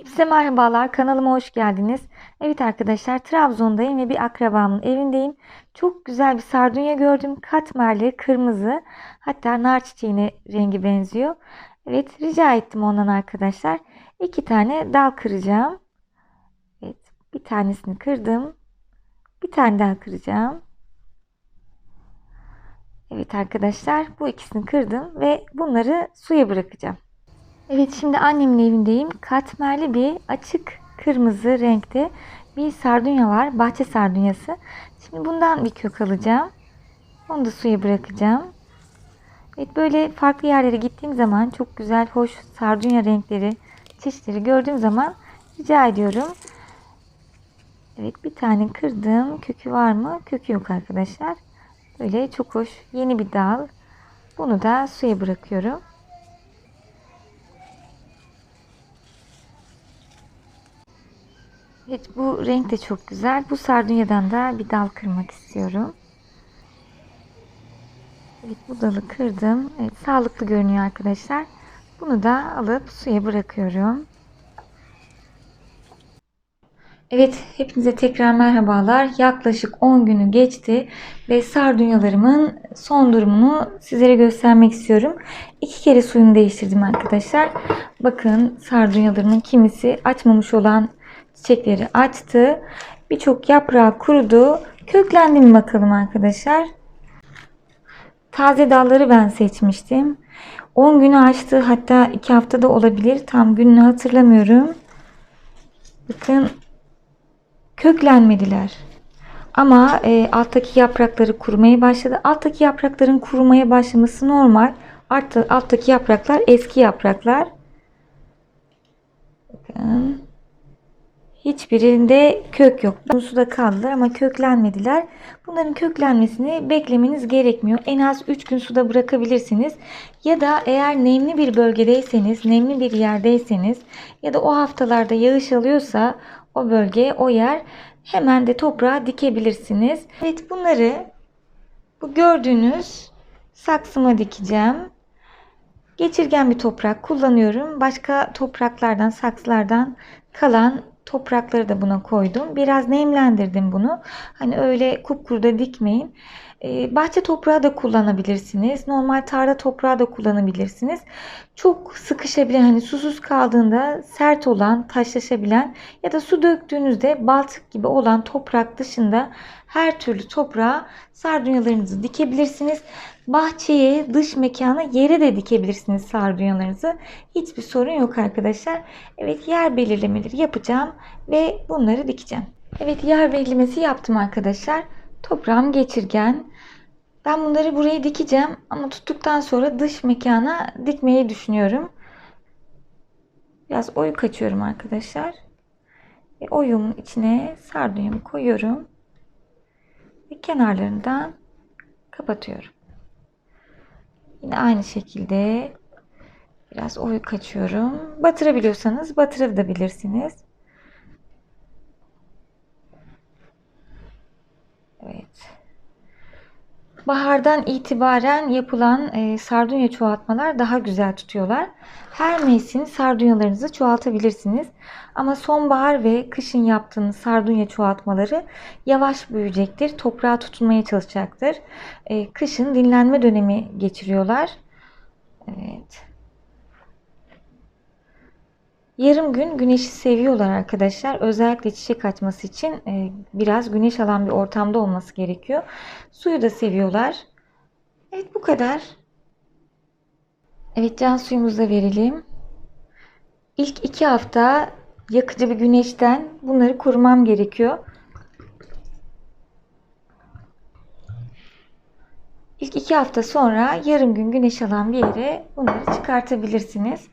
Hepinize merhabalar. Kanalıma hoş geldiniz. Evet arkadaşlar Trabzon'dayım ve bir akrabamın evindeyim. Çok güzel bir sardunya gördüm. Katmerli, kırmızı. Hatta nar çiçeğine rengi benziyor. Evet rica ettim ondan arkadaşlar. İki tane dal kıracağım. Evet bir tanesini kırdım. Bir tane daha kıracağım. Evet arkadaşlar bu ikisini kırdım ve bunları suya bırakacağım. Evet şimdi annemin evindeyim. Katmerli bir açık kırmızı renkte bir sardunya var. Bahçe sardunyası. Şimdi bundan bir kök alacağım. Onu da suya bırakacağım. Evet böyle farklı yerlere gittiğim zaman çok güzel, hoş sardunya renkleri, çeşitleri gördüğüm zaman rica ediyorum. Evet bir tane kırdım. Kökü var mı? Kökü yok arkadaşlar. Böyle çok hoş yeni bir dal. Bunu da suya bırakıyorum. Evet bu renk de çok güzel. Bu sardunyadan da bir dal kırmak istiyorum. Evet bu dalı kırdım. Evet sağlıklı görünüyor arkadaşlar. Bunu da alıp suya bırakıyorum. Evet hepinize tekrar merhabalar. Yaklaşık 10 günü geçti ve sardunyalarımın son durumunu sizlere göstermek istiyorum. İki kere suyunu değiştirdim arkadaşlar. Bakın sardunyalarımın kimisi açmamış olan çiçekleri açtı. Birçok yaprağı kurudu. Köklendi mi bakalım arkadaşlar. Taze dalları ben seçmiştim. 10 günü açtı. Hatta 2 haftada olabilir. Tam gününü hatırlamıyorum. Bakın köklenmediler. Ama e, alttaki yaprakları kurumaya başladı. Alttaki yaprakların kurumaya başlaması normal. Altta, alttaki yapraklar eski yapraklar. Bakın. Hiçbirinde kök yok. Suda kaldılar ama köklenmediler. Bunların köklenmesini beklemeniz gerekmiyor. En az 3 gün suda bırakabilirsiniz. Ya da eğer nemli bir bölgedeyseniz, nemli bir yerdeyseniz ya da o haftalarda yağış alıyorsa o bölge, o yer hemen de toprağa dikebilirsiniz. Evet bunları bu gördüğünüz saksıma dikeceğim. Geçirgen bir toprak kullanıyorum. Başka topraklardan, saksılardan kalan toprakları da buna koydum. Biraz nemlendirdim bunu. Hani öyle kupkuru da dikmeyin. Ee, bahçe toprağı da kullanabilirsiniz. Normal tarla toprağı da kullanabilirsiniz. Çok sıkışabilen hani susuz kaldığında sert olan, taşlaşabilen ya da su döktüğünüzde balçık gibi olan toprak dışında her türlü toprağa sardunyalarınızı dikebilirsiniz. Bahçeye, dış mekana, yere de dikebilirsiniz sardunyalarınızı. Hiçbir sorun yok arkadaşlar. Evet yer belirlemeleri yapacağım ve bunları dikeceğim. Evet yer belirlemesi yaptım arkadaşlar. Toprağım geçirgen. Ben bunları buraya dikeceğim ama tuttuktan sonra dış mekana dikmeyi düşünüyorum. Biraz oyuk açıyorum arkadaşlar. Ve oyumun içine sardunyamı koyuyorum. Ve kenarlarından kapatıyorum. Yine aynı şekilde biraz oyuk açıyorum. Batırabiliyorsanız batırabilirsiniz. Evet. Bahardan itibaren yapılan e, sardunya çoğaltmalar daha güzel tutuyorlar. Her mevsim sardunyalarınızı çoğaltabilirsiniz. Ama sonbahar ve kışın yaptığınız sardunya çoğaltmaları yavaş büyüyecektir. Toprağa tutunmaya çalışacaktır. E, kışın dinlenme dönemi geçiriyorlar. Evet. Yarım gün güneşi seviyorlar arkadaşlar. Özellikle çiçek açması için e, biraz güneş alan bir ortamda olması gerekiyor. Suyu da seviyorlar. Evet bu kadar. Evet can suyumuzu da verelim. İlk iki hafta yakıcı bir güneşten bunları korumam gerekiyor. İlk iki hafta sonra yarım gün güneş alan bir yere bunları çıkartabilirsiniz.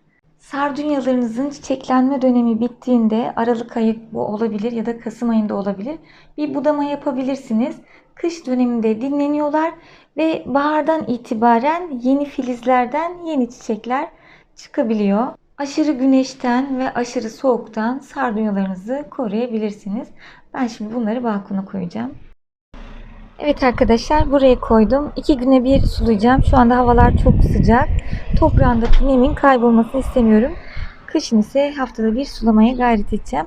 Sardunyalarınızın çiçeklenme dönemi bittiğinde Aralık ayı bu olabilir ya da Kasım ayında olabilir. Bir budama yapabilirsiniz. Kış döneminde dinleniyorlar ve bahardan itibaren yeni filizlerden yeni çiçekler çıkabiliyor. Aşırı güneşten ve aşırı soğuktan sardunyalarınızı koruyabilirsiniz. Ben şimdi bunları balkona koyacağım. Evet arkadaşlar buraya koydum. İki güne bir sulayacağım. Şu anda havalar çok sıcak. Toprağındaki nemin kaybolmasını istemiyorum. Kışın ise haftada bir sulamaya gayret edeceğim.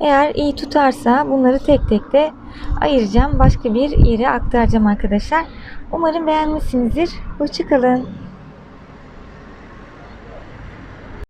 Eğer iyi tutarsa bunları tek tek de ayıracağım. Başka bir yere aktaracağım arkadaşlar. Umarım beğenmişsinizdir. Hoşçakalın.